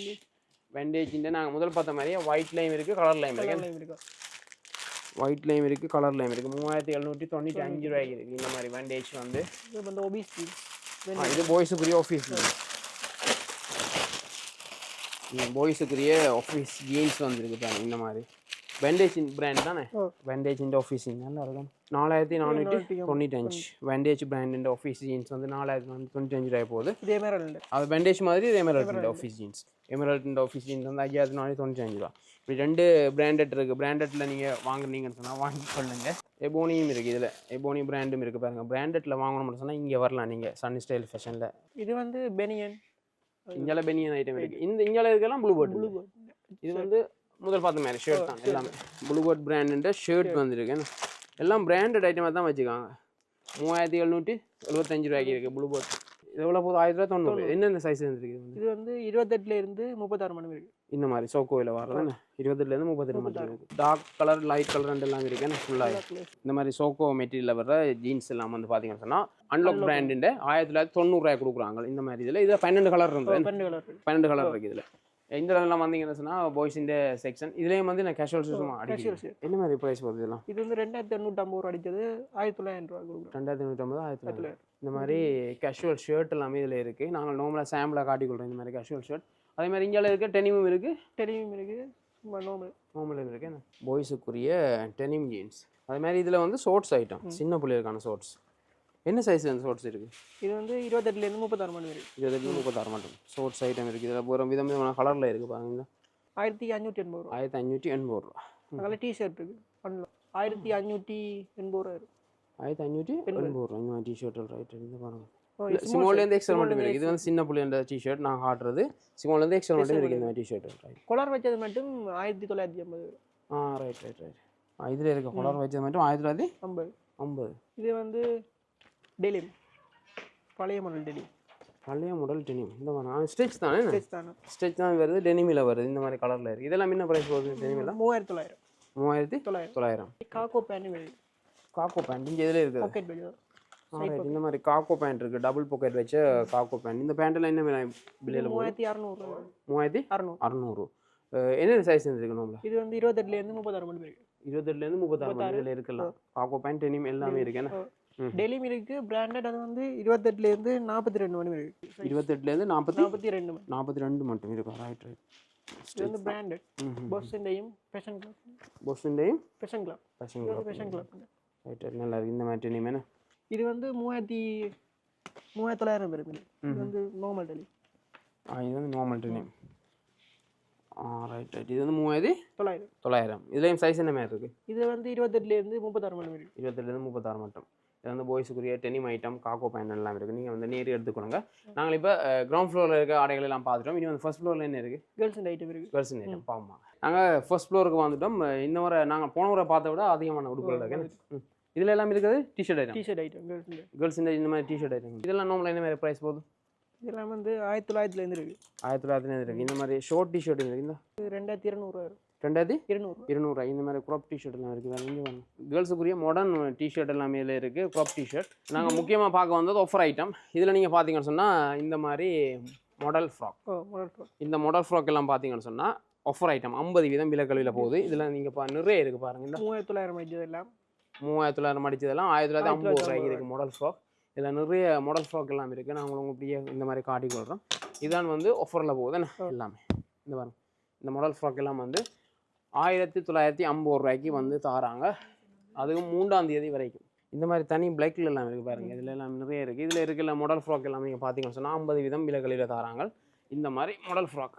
வெண்டேஜ்ன்ற நாங்கள் முதல் பார்த்த மாதிரியே ஒயிட் லைம் இருக்குது கலர் லைம் இருக்குது ஒயிட் லைம் இருக்குது கலர் லைம் இருக்குது மூவாயிரத்தி எழுநூற்றி தொண்ணூற்றி அஞ்சு ரூபாய்க்கு இருக்குது இந்த மாதிரி வெண்டேஜ் வந்து. இது வந்து இது பாய்ஸுக்குரிய ஆஃபீஸ் பாய்ஸுக்குரிய ஆஃபீஸ் ஜீன்ஸ் வந்துருக்கு பாருங்க இந்த மாதிரி. வெண்டேஜ் பிராண்ட் தானே. வெண்டேஜ் ஆஃபீஸ் நல்லா இருக்கும் நாலாயிரத்தி நானூற்றி நானூற்றி தொண்ணூத்தஞ்சு. வெண்டேஜ் பிராண்ட் ஆஃபீஸ் ஜீன்ஸ் வந்து நாலாயிரத்தி நானூற்றி தொண்ணூத்தஞ்சு ரூபாய் போகுது. இதே அது வெண்டேஜ் மாதிரி இது emerald office jeans emerald office jeans வந்து ஐயாயிரத்தி நானூற்றி தொண்ணூத்தஞ்சு ரூபா இப்படி ரெண்டு பிராண்டட் இருக்குது பிராண்டட்ல நீங்கள் வாங்குனீங்கன்னு சொன்னால் வாங்கி கொள்ளுங்க எபோனியும் இருக்குது இதில். எபோனி பிராண்டும் இருக்குது பாருங்கள் பிராண்டட்ல வாங்கணும்னு சொன்னால் இங்கே வரலாம் நீங்கள் சன் ஸ்டைல் ஃபேஷனில் இது வந்து பெனியன் இங்கால பெனியன் ஐட்டம் இருக்கு. இந்த இங்கால இருக்கலாம் ப்ளூ பேர்ட் ப்ளூ இது வந்து முதல் பார்த்த மாதிரி ஷர்ட் தான் எல்லாமே. ப்ளூ பேர்ட் பிராண்டுன்ற ஷர்ட் வந்திருக்கு? எல்லாம் பிராண்டட் ஐட்டமாக தான் வச்சுக்காங்க. மூவாயிரத்தி எழுநூற்றி எழுபத்தஞ்சு ரூபாய்க்கு இருக்குது ப்ளூ பேர்ட் இது எவ்வளோ போதும் ஆயிரத்தி தொண்ணூறு. என்னென்ன சைஸ் வந்துருக்கு இது வந்து? இது வந்து இருபத்தெட்டுல இருந்து முப்பத்தாறு மணி இருக்கு. இந்த மாதிரி சோக்கோவில் வர்றது என்ன? இருபத்தெட்டுலேருந்து முப்பத்தெட்டு மட்டும் இருக்குது டார்க் கலர் லைட் கலர் ரெண்டு எல்லாம் இருக்கு. என்ன? ஃபுல்லாக இந்த மாதிரி சோக்கோ மெட்டீரியலில் வர்ற ஜீன்ஸ் எல்லாம் வந்து பார்த்தீங்கன்னு சொன்னால் அன்லாக் பிராண்டுன்ற ஆயிரத்தி தொள்ளாயிரத்தி தொண்ணூறுரூவாய் கொடுக்குறாங்க. இந்த மாதிரி இதில். இதில் பன்னெண்டு கலர் இருந்தது பன்னெண்டு கலர் இருக்குது இதில். இந்த இடம்லாம் வந்தீங்கன்னு சொன்னால் பாய்ஸ் இந்த செக்ஷன் இதுலேயும் வந்து நான் கேஷுவல் ஷூஸும் அடிக்கிறேன். என்ன மாதிரி ப்ரைஸ் போகுது இதெல்லாம்? இது வந்து ரெண்டாயிரத்தி எண்ணூற்றம்பது ரூபா அடிச்சது. ஆயிரத்தி தொள்ளாயிரம் ரூபா கொடுக்குறோம் ரெண்டாயிரத்தி ஆயிரத்தி ஆயிரத்தி தொள்ளாயிரம். இந்த மாதிரி கேஷுவல் ஷர்ட் எல்லாமே இதில் இருக்குது நாங்கள் நார்மலாக சாம்பிளாக காட்டிக்கொள்கிறோம் இந்த மாதிரி கேஷுவல் ஷர்ட் அதே மாதிரி இந்தியாவில் இருக்க? டெனிமும் இருக்குது டெலிவியும் இருக்கு. சும்மா நார்மல் நார்மலும் இருக்கு என்ன? பாய்ஸுக்குரிய டெனிம் ஜீன்ஸ் அதே மாதிரி இதில் வந்து ஷோர்ட்ஸ் ஐட்டம் சின்ன பிள்ளைகளுக்கான ஷோர்ட்ஸ் என்ன சைஸ் அந்த ஷோர்ட்ஸ் இருக்குது இது வந்து இருபத்தெட்டுல இருந்து முப்பத்தாறு மணி இருக்கு இருபத்தெட்டு முப்பத்தாறு மட்டும் ஷோர்ட்ஸ் ஐட்டம் இருக்குது இதில் ஒரு விதம் விதமான கலரில் இருக்குது பாருங்க ஆயிரத்தி அஞ்சூற்றி எண்பது ரூபா. ஆயிரத்தி அஞ்சூற்றி எண்பது ரூபா. அதனால டிஷர்ட் இருக்கு. பண்ணலாம் ஆயிரத்தி அஞ்சூற்றி எண்பது ரூபா இருக்கு ஆயிரத்தி அஞ்சூற்றி எண்பது ரூபா. டிஷர்ட் ரைட் இந்த பாருங்க. சிமோலேருந்து. எக்ஸ்எல் மட்டும் இருக்குது இது வந்து சின்ன புள்ளியோட டிஷர்ட் நான் காட்டுறது. சிமோலேருந்து எக்ஸ்எல் மட்டும் இருக்குது இந்த மாதிரி டிஷர்ட் ரைட் கொலர் வச்சது மட்டும் ஆயிரத்தி தொள்ளாயிரத்தி ஐம்பது. ஆ ரைட் ரைட் ரைட் இதில் இருக்க. கலர் வச்சது மட்டும் ஆயிரத்தி தொள்ளாயிரத்தி ஐம்பது. ஐம்பது. இது வந்து டெலிம் பழைய மாடல் டெலிம் பழைய மாடல் டெனிம் இந்த மாதிரி. ஸ்டிச் தானே? ஸ்டேஜ் தானே. ஸ்டிச் தான் வருது. டெனிமில் வருது. இந்த மாதிரி கலரில் இருக்குது இதெல்லாம் என்ன ப்ரைஸ் போகுது டெனிமில் மூவாயிரத்தி தொள்ளாயிரம். மூவாயிரத்தி தொள்ளாயிரம். தொள்ளாயிரம். காக்கோ பேண்ட் காக்கோ பேண்ட் இங்கே இதில் இருக்குது. பாக்கெட் Alright, இந்த மாதிரி காக்கோ பேண்ட் இருக்குது டபுள் பாக்கெட் வச்ச காக்கோ பேண்ட் இந்த பேண்ட்டில் என்ன விலை பில்லில் போகுது? மூவாயிரத்தி அறநூறு. மூவாயிரத்தி அறநூறு. அறநூறு. என்னென்ன சைஸ் இருக்கு நம்மள இது வந்து இருபத்தெட்டுல இருந்து முப்பத்தாறு மணி இருக்கு இருபத்தெட்டுலேருந்து முப்பத்தாறு மணி இதில் இருக்கலாம். காக்கோ பேண்ட் டெனிம் எல்லாமே இருக்கு. என்ன? ம். டெலிம் இருக்கு. பிராண்டட் அது வந்து இருபத்தெட்டுல இருந்து நாற்பத்தி ரெண்டு மணி இருக்கு இருபத்தெட்டுலேருந்து நாற்பத்தி நாற்பத்தி ரெண்டு நாற்பத்தி ரெண்டு மட்டும் இருக்கும். ரைட் ரைட் இது வந்து பிராண்டட் பஸ்ஸுண்டையும் ஃபேஷன் கிளப் பொஸ்ஸுண்டையும் ஃபேஷன் கிளப் இது வந்து ஃபேஷன் கிளப் ரைட் ரைட் நல்லா இருக்கு. இந்த மாதிரி டெனிம் என்ன? இது வந்து மூவாயிரத்தி மூவாயிரத்தி தொள்ளாயிரம் பேர் இது வந்து நார்மல் டெலி. ஆ இது வந்து நார்மல் ஆ ரைட் ரைட் இது வந்து மூவாயிரத்தி தொள்ளாயிரம். தொள்ளாயிரம். இதுலேயும் சைஸ் என்ன மாதிரி இருக்குது இது வந்து இருபத்தெட்டுல இருந்து முப்பத்தாறு மணி இருக்கு. இருபத்தெட்டுலேருந்து முப்பத்தாறு மட்டும். இது வந்து பாய்ஸுக்குரிய டெனிம் ஐட்டம் காக்கோ பேண்ட் எல்லாம் இருக்குது நீங்கள் வந்து நேரி எடுத்துக்கொள்ளுங்க. நாங்கள் இப்போ கிரவுண்ட் ஃப்ளோரில் இருக்க ஆடைகள் எல்லாம் பார்த்துட்டோம். இனி வந்து ஃபர்ஸ்ட் ஃப்ளோரில் என்ன இருக்குது கேர்ள்ஸ் ஐட்டம் இருக்கு. கேர்ள்ஸ் ஐட்டம் பாவமா நாங்கள் ஃபர்ஸ்ட் ஃப்ளோருக்கு வந்துட்டோம். இந்த முறை நாங்கள் போன முறை பார்த்த விட அதிகமான உடுப்புகள் இருக்கு. இதில் எல்லாம் இருக்குது T-shirt item T-shirt item girls இந்த மாதிரி டிஷர்ட் ஐட்டம் இதெல்லாம் நார்மலாக என்ன மாதிரி ப்ரைஸ் போகுது? இதெல்லாம் வந்து ஆயிரத்தி தொள்ளாயிரத்துலேருந்து இருக்கு. ஆயிரத்தி தொள்ளாயிரத்தி இருக்குது இந்த மாதிரி ஷார்ட் டிஷர்ட் இருக்குது ரெண்டாயிரத்தி இருநூறுவா வரும். ரெண்டாயிரத்தி இருநூறுவா இருநூறுவா இந்த மாதிரி க்ராப் டிஷர்ட் எல்லாம் இருக்குது வேறு இங்கே வரணும் கேர்ள்ஸுக்குரிய மாடர்ன் டிஷர்ட் எல்லாமே இதில் இருக்குது க்ராப் டிஷர்ட் நாங்கள் முக்கியமாக பார்க்க வந்தது ஆஃபர் ஐட்டம் இதில் நீங்கள் பார்த்தீங்கன்னு சொன்னால் இந்த மாதிரி மாடல் ஃப்ராக் இந்த மாடல் ஃப்ராக் எல்லாம் பார்த்தீங்கன்னு சொன்னால் ஆஃபர் ஐட்டம் ஐம்பது வீதம் விலக்கல்வியில் போகுது. இதில் நீங்கள் பா நிறைய இருக்குது பாருங்கள் இந்த மூவாயிரத்தி தொள்ளாயிரம் எல்லாம் மூவாயிரத்தி தொள்ளாயிரம் அடிச்சதெல்லாம் ஆயிரத்தி தொள்ளாயிரத்தி ஐம்பது ரூபாய்க்கு இருக்குது மாடல் ஃப்ராக் இதில் நிறைய மாடல் ஃப்ராக் எல்லாம் இருக்குது நான் உங்களுக்கு இப்படியே இந்த மாதிரி காட்டி கொள்கிறோம் இதான் வந்து ஆஃபரில் போகுது எல்லாமே. இந்த பாருங்க. இந்த மாடல் ஃப்ராக் எல்லாம் வந்து ஆயிரத்தி தொள்ளாயிரத்தி ஐம்பது ரூபாய்க்கு வந்து தாராங்க. அதுவும் மூன்றாம் தேதி வரைக்கும். இந்த மாதிரி தனி பிளாக்ல எல்லாம் இருக்குது பாருங்க. இதில் எல்லாம் நிறைய இருக்குது இதில் இருக்கிற மாடல் ஃப்ராக் எல்லாம் நீங்கள் பார்த்தீங்கன்னு சொன்னால் ஐம்பது வீதம் விலகளில் தாராங்க. இந்த மாதிரி மாடல் ஃப்ராக்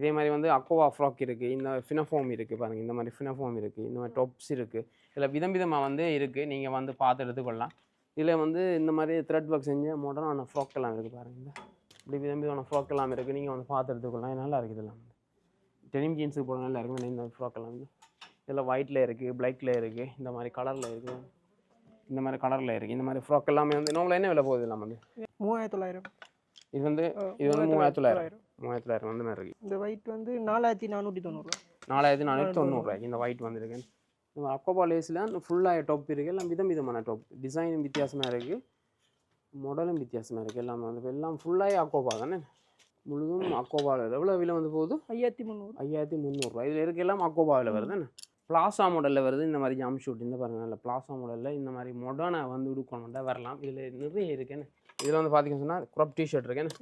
இதே மாதிரி வந்து அக்கோவா ஃப்ராக் இருக்குது இந்த ஃபினஃபார்ம் இருக்குது பாருங்கள் இந்த மாதிரி ஃபினஃபார்ம் இருக்குது இந்த மாதிரி டாப்ஸ் இருக்குது இதில் விதம் விதமாக வந்து இருக்குது நீங்கள் வந்து பார்த்து எடுத்துக்கொள்ளலாம். இதில் வந்து இந்த மாதிரி த்ரெட் ஒர்க் செஞ்ச மாடர்னான ஃப்ராக் எல்லாம் இருக்குது பாருங்கள் இந்த இப்படி விதம் விதமான ஃப்ராக் எல்லாம் இருக்குது நீங்கள் வந்து பார்த்து எடுத்துக்கொள்ளலாம். நல்லா இருக்குது இதெல்லாம் டெனிம் ஜீன்ஸுக்கு போட நல்லா இருக்கும் இந்த ஃப்ராக் எல்லாம் வந்து. இதில் ஒயிட்டில் இருக்குது பிளாக்ல இருக்குது இந்த மாதிரி கலரில் இருக்குது இந்த மாதிரி கலரில் இருக்குது இந்த மாதிரி ஃப்ராக் எல்லாமே வந்து நம்மள என்ன விலை போகுது எல்லாம் வந்து? மூவாயிரத்தி தொள்ளாயிரம். இது வந்து இது வந்து மூவாயிரத்தி தொள்ளாயிரம். மூவாயிரத்தி தொள்ளாயிரம் வந்து மாதிரி இருக்குது இந்த ஒயிட் வந்து நாலாயிரத்தி நானூற்றி தொண்ணூறுவா நாலாயிரத்தி நானூற்றி தொண்ணூறுரூவாய்க்கு இந்த ஒயிட் வந்திருக்கு. இந்த அக்கோபா லேஸில் ஃபுல்லாக டாப் இருக்குது எல்லாம் விதம் விதமான டாப் டிசைனும் வித்தியாசமாக இருக்குது மாடலும் வித்தியாசமாக இருக்குது எல்லாமே வந்து எல்லாம் ஃபுல்லாகவே அக்கோபா தானே? முழுதும் அக்கோபாவில் எவ்வளோ விலை வந்து போகுது? ஐயாயிரத்தி முந்நூறு. ஐயாயிரத்தி முந்நூறுரூவா இதில் இருக்க எல்லாம் அக்கோபாவில் வருது என்ன? பிளாசா மாடலில் வருது. இந்த மாதிரி ஜாம் ஷூட் இந்த பாருங்க. நல்ல பிளாசா மாடலில் இந்த மாதிரி மொடர்னை வந்து உடுக்கணும்டா வரலாம். இதில் நிறைய இருக்குன்னு இதில் வந்து பார்த்தீங்கன்னு சொன்னால் க்ராப் டிஷர்ட் இருக்கேன்னு.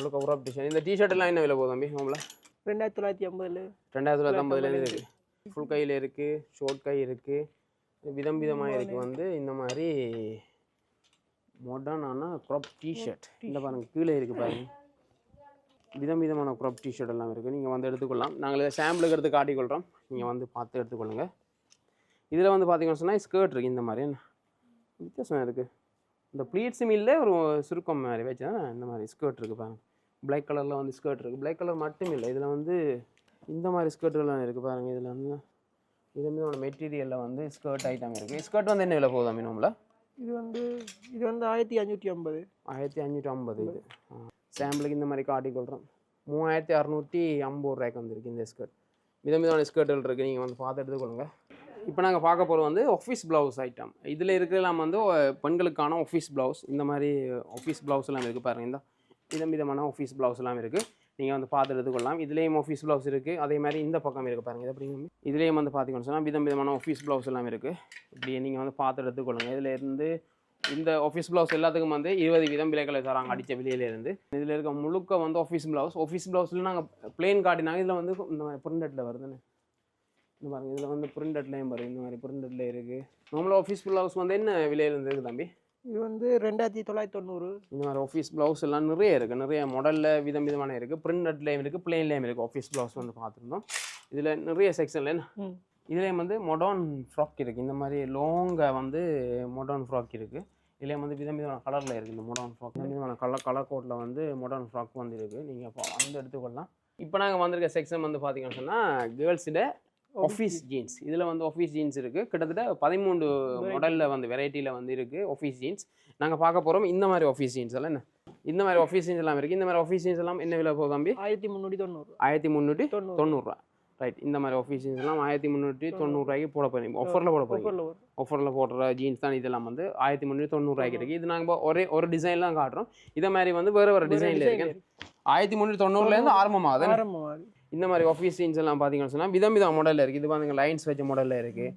முழுக்க க்ராப் டிஷர்ட் இந்த டிஷர்ட் எல்லாம் என்ன விலை போகுது தம்பி நம்மள ரெண்டாயிரத்தி தொள்ளாயிரத்தி ஐம்பதுல. ரெண்டாயிரத்தி தொள்ளாயிரத்தி ஐம்பதுலேருந்து இருக்குது ஃபுல் கையில் இருக்குது ஷோர்ட் கை இருக்குது விதம் விதமாக இருக்குது வந்து இந்த மாதிரி மாடர்னான க்ராப் டிஷர்ட் இந்த பாருங்க கீழே இருக்குது பாருங்க. விதம் விதமான க்ராப் டிஷர்ட் எல்லாம் இருக்குது நீங்கள் வந்து எடுத்துக்கொள்ளலாம். நாங்கள் இதை சாம்பிளுக்கு எடுத்து காட்டிக்கொள்கிறோம் நீங்கள் வந்து பார்த்து எடுத்துக்கொள்ளுங்க. இதில் வந்து பார்த்தீங்கன்னு சொன்னால் ஸ்கர்ட் இருக்குது இந்த மாதிரி வித்தியாசம் இருக்குது இந்த ப்ளீட்ஸும் இல்லை ஒரு சுருக்கம் மாதிரி வச்சு இந்த மாதிரி ஸ்கர்ட் இருக்குது பாருங்க. பிளாக் கலரில் வந்து ஸ்கர்ட் இருக்குது பிளாக் கலர் மட்டும் இல்லை இதில் வந்து இந்த மாதிரி ஸ்கர்ட்டுலாம் இருக்குது பாருங்கள் இதில் வந்து இது வந்து மெட்டீரியலில் வந்து ஸ்கர்ட் ஐட்டம் இருக்குது ஸ்கர்ட் வந்து என்ன விலை போகுதா மீனமில் இது வந்து இது வந்து ஆயிரத்தி அஞ்சூற்றி ஐம்பது. ஆயிரத்தி அஞ்சூற்றி ஐம்பது இது. சாம்பிளுக்கு இந்த மாதிரி காட்டிக்கொள்கிறோம் மூவாயிரத்தி அறநூற்றி ஐம்பது ரூபாய்க்கு வந்திருக்கு இந்த ஸ்கர்ட் விதம் விதமான ஸ்கர்ட்டுகள் இருக்குது நீங்கள் வந்து பார்த்து எடுத்துக்கொள்ளுங்க. இப்போ நாங்கள் பார்க்க போகிறது வந்து ஆஃபீஸ் ப்ளவுஸ் ஐட்டம் இதில் இருக்கிறலாம் வந்து பெண்களுக்கான ஆஃபீஸ் ப்ளவுஸ் இந்த மாதிரி ஆஃபீஸ் ப்ளவுஸ் எல்லாம் இருக்குது பாருங்கள் இந்த விதம் விதமான ஆஃபீஸ் ப்ளவுஸ்லாம் இருக்குது நீங்கள் வந்து பார்த்து எடுத்துக்கொள்ளலாம். இதுலேயும் ஆஃபீஸ் ப்ளவுஸ் இருக்குது அதே மாதிரி இந்த பக்கம் இருக்குது பாருங்கள் இதை அப்படிங்க இதுலேயும் வந்து பார்த்திங்கன்னு சொன்னால் விதம் விதமான ஆஃபீஸ் ப்ளவுஸ் எல்லாம் இருக்குது இப்படி நீங்கள் வந்து பார்த்து எடுத்துக்கொள்ளுங்க. இதில் இருந்து இந்த ஆஃபீஸ் ப்ளவுஸ் எல்லாத்துக்கும் வந்து இருபது வீதம் விலைகளை தராங்க அடித்த விலையிலேருந்து இதில் இருக்க முழுக்க வந்து ஆஃபீஸ் ப்ளவுஸ் ஆஃபீஸ் ப்ளவுஸில் நாங்கள் பிளேன் காட்டினாங்க. இதில் வந்து இந்த மாதிரி பிரிண்டட்டில் வருதுன்னு இந்த பாருங்கள் இதில் வந்து பிரிண்டட்லேயும் பாருங்கள் இந்த மாதிரி பிரிண்டட்லேயே இருக்குது நம்மளும் ஆஃபீஸ் ப்ளவுஸ் வந்து என்ன விலையிலேருந்து இருக்குது தம்பி? இது வந்து ரெண்டாயிரத்தி தொள்ளாயிரத்தி தொண்ணூறு. இந்த மாதிரி ஆஃபீஸ் ப்ளவுஸ் எல்லாம் நிறைய இருக்குது நிறைய மாடலில் விதம் விதமான இருக்குது பிரிண்டட்லேயும் இருக்குது பிளேன்லேயும் இருக்குது ஆஃபீஸ் ப்ளவுஸ் வந்து பார்த்துருந்தோம். இதில் நிறைய செக்ஷனில் இதுலேயும் வந்து மொடான் ஃப்ராக் இருக்குது இந்த மாதிரி லாங்காக வந்து மொடான் ஃப்ராக் இருக்குது இதுலேயும் வந்து விதம் விதமான கலரில் இருக்குது இந்த மொடான் ஃப்ராக் விதம் விதமான கலர் கலர் கோட்டில் வந்து மொடான் ஃப்ராக் வந்து இருக்குது நீங்கள் இப்போ வந்து எடுத்துக்கொள்ளலாம். இப்போ நாங்கள் வந்திருக்க செக்ஷன் வந்து பார்த்தீங்கன்னு சொன்னால் கேர்ள்ஸில் ஆஃபீஸ் ஜீன்ஸ் இதில் வந்து ஆஃபீஸ் ஜீன்ஸ் இருக்குது கிட்டத்தட்ட பதிமூன்று மாடலில் வந்து வெரைட்டியில் வந்து இருக்குது ஆஃபீஸ் ஜீன்ஸ் நாங்கள் பார்க்க போகிறோம் இந்த மாதிரி ஆஃபீஸ் ஜீன்ஸ் எல்லாம் என்ன? இந்த மாதிரி ஆஃபீஸ் ஜீன்ஸ் எல்லாம் இருக்குது இந்த மாதிரி ஆஃபீஸ் ஜீன்ஸ் எல்லாம் என்ன விலை போகுது தம்பி? ஆயிரத்தி முந்நூற்றி தொண்ணூறு ஆயிரத்தி முந்நூற்றி தொண்ணூறு. தொண்ணூறுரூவா ரைட் இந்த மாதிரி ஆஃபீஸ் ஜீன்ஸ் எல்லாம் ஆயிரத்தி முந்நூற்றி தொண்ணூறுரூவாய்க்கு போட போகிறீங்க ஆஃபரில் போட போகிறீங்க ஆஃபரில் போடுற ஜீன்ஸ் தான் இதெல்லாம் வந்து ஆயிரத்தி முந்நூற்றி தொண்ணூறுரூவாய்க்கு இருக்குது இது நாங்கள் ஒரே ஒரு டிசைன் தான் காட்டுறோம். இதே மாதிரி வந்து வேறு வேறு டிசைனில் இருக்கு. ஆயிரத்தி முந்நூற்றி தொண்ணூறுலேருந்து ஆரம்பமாகுது ஆரம்பமாகுது. இந்த மாதிரி ஆஃபீஸ் ஜீன்ஸ் எல்லாம் பார்த்தீங்கன்னு சொன்னால் விதம் விதம் மாடலில் இருக்குது இது பாருங்க லைன்ஸ் வச்ச மாடலில் இருக்குது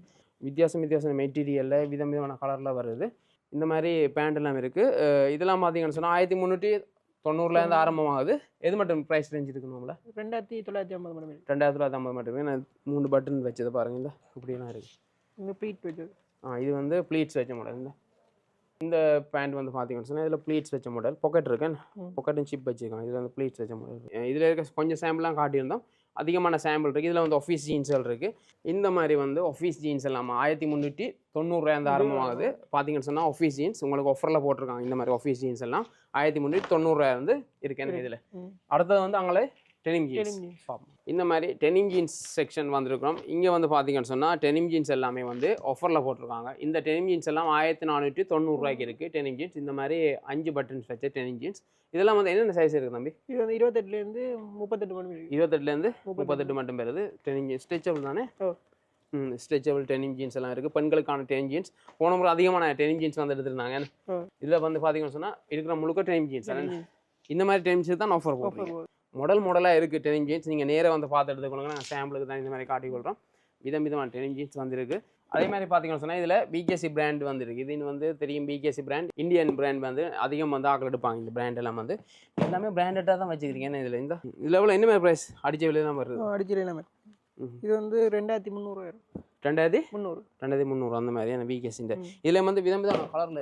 வித்தியாசம் வித்தியாசம் மெட்டீரியலில் விதம் விதமான கலரில் வருது. இந்த மாதிரி பேண்ட் எல்லாம் இருக்குது இதெல்லாம் பார்த்தீங்கன்னு சொன்னால் ஆயிரத்தி முந்நூற்றி தொண்ணூறுலேருந்து ஆரம்பமாகுது. எது மட்டும் ப்ரைஸ் ரேஞ்ச் இருக்கணும்ல ரெண்டாயிரத்தி தொள்ளாயிரத்தி ஐம்பது மணி ரெண்டாயிரத்தி தொள்ளாயிரத்தி ஐம்பது மட்டுமே. நான் மூணு பட்டன் வச்சது பாருங்க இந்த இப்படிலாம் இருக்குது இந்த ப்ளீட் வச்சது. ஆ இது வந்து ப்ளீட்ஸ் வச்ச மாடல் இந்த இந்த பேண்ட் வந்து பார்த்தீங்கன்னு சொன்னால் இதில் ப்ளீட்ஸ் வச்ச மாடல் பொக்கெட் இருக்கேன். பொக்கெட்டும் சிப் வச்சுருக்காங்க. இதில் வந்து ப்ளீட்ஸ் வச்ச மாடல் இதில் இருக்க கொஞ்சம் சாம்பிளாக காட்டியிருந்தோம். அதிகமான சாம்பிள் இருக்குது இதில் வந்து ஆஃபீஸ் ஜீன்ஸ்கள் இருக்குது இந்த மாதிரி வந்து ஆஃபீஸ் ஜீன்ஸ் எல்லாம் ஆயிரத்தி முந்நூற்றி தொண்ணூறுரூவா ஆரம்பமாகுது. பார்த்தீங்கன்னு சொன்னால் ஆஃபீஸ் ஜீன்ஸ் உங்களுக்கு ஆஃபரில் போட்டிருக்காங்க. இந்த மாதிரி ஆஃபீஸ் ஜீன்ஸ் எல்லாம் ஆயிரத்தி முந்நூற்றி தொண்ணூறுரூவா இருந்து இருக்கேன் இதில். அடுத்தது வந்து அங்கே டெனிம் ஜீன்ஸ். பார்ப்போம் இந்த மாதிரி டெனிம் ஜீன்ஸ் செக்ஷன் வந்திருக்கிறோம். இங்கே வந்து பார்த்தீங்கன்னு சொன்னால் டெனிம் ஜீன்ஸ் எல்லாமே வந்து ஆஃபரில் போட்டிருக்காங்க. இந்த டெனிம் ஜீன்ஸ் எல்லாம் ஆயிரத்தி நானூற்றி தொண்ணூறுரூவாய்க்கு இருக்குது டெனிம் ஜீன்ஸ் இந்த மாதிரி அஞ்சு பட்டன்ஸ் வச்ச டெனிம் ஜீன்ஸ் இதெல்லாம் வந்து என்னென்ன சைஸ் இருக்குது தம்பி? இது வந்து இருபத்தெட்டுலேருந்து முப்பத்தெட்டு வரைக்கும் இருபத்தெட்டுலேருந்து முப்பத்தெட்டு. மட்டும் பெறுது. டெனிம் ஜீன்ஸ் ஸ்ட்ரெச்சபிள் தானே? ஸ்ட்ரெச்சபிள் டெனிம் ஜீன்ஸ் எல்லாம் இருக்குது பெண்களுக்கான டெனிம் ஜீன்ஸ் போன முறை அதிகமான டெனிம் ஜீன்ஸ் வந்து எடுத்துருந்தாங்க. இதில் வந்து பார்த்தீங்கன்னு சொன்னால் இருக்கிற முழுக்க டெனிம் ஜீன்ஸ். இந்த மாதிரி டெனிம் ஜீன்ஸ் தான் ஆஃபர் போகுது. மாடல் மாடலாக இருக்குது டெனிம் ஜீன்ஸ் நீங்கள் நேராக வந்து பார்த்து எடுத்துக்கொள்ளுங்க. நாங்கள் சாம்பிளுக்கு தான் இந்த மாதிரி காட்டிக்கொள்கிறோம் விதம் விதமான டெனிம் ஜீன்ஸ் வந்திருக்கு. அதே மாதிரி பார்த்தீங்கன்னு சொன்னால் இதில் பிகேசி பிராண்ட் வந்துருக்கு. இது வந்து தெரியும். பிகேசி பிராண்ட் இந்தியன் பிராண்ட் வந்து அதிகம் வந்து ஆக்கள் எடுப்பாங்க. இந்த பிராண்ட் எல்லாம் வந்து எல்லாமே பிராண்டடாக தான் வச்சுக்கிறீங்க ஏன்னா இதில்? இந்த இதில் எவ்வளோ என்ன மாதிரி ப்ரைஸ் அடிச்ச விலை தான் வருது. ம். இது வந்து ரெண்டாயிரத்தி முந்நூறு ரெண்டாயிரத்தி முந்நூறு. ரெண்டாயிரத்தி முந்நூறு அந்த மாதிரி ஏன்னா பிகேசிൻ്റെ ம். இதில் வந்து விதம் விதமான கலரில்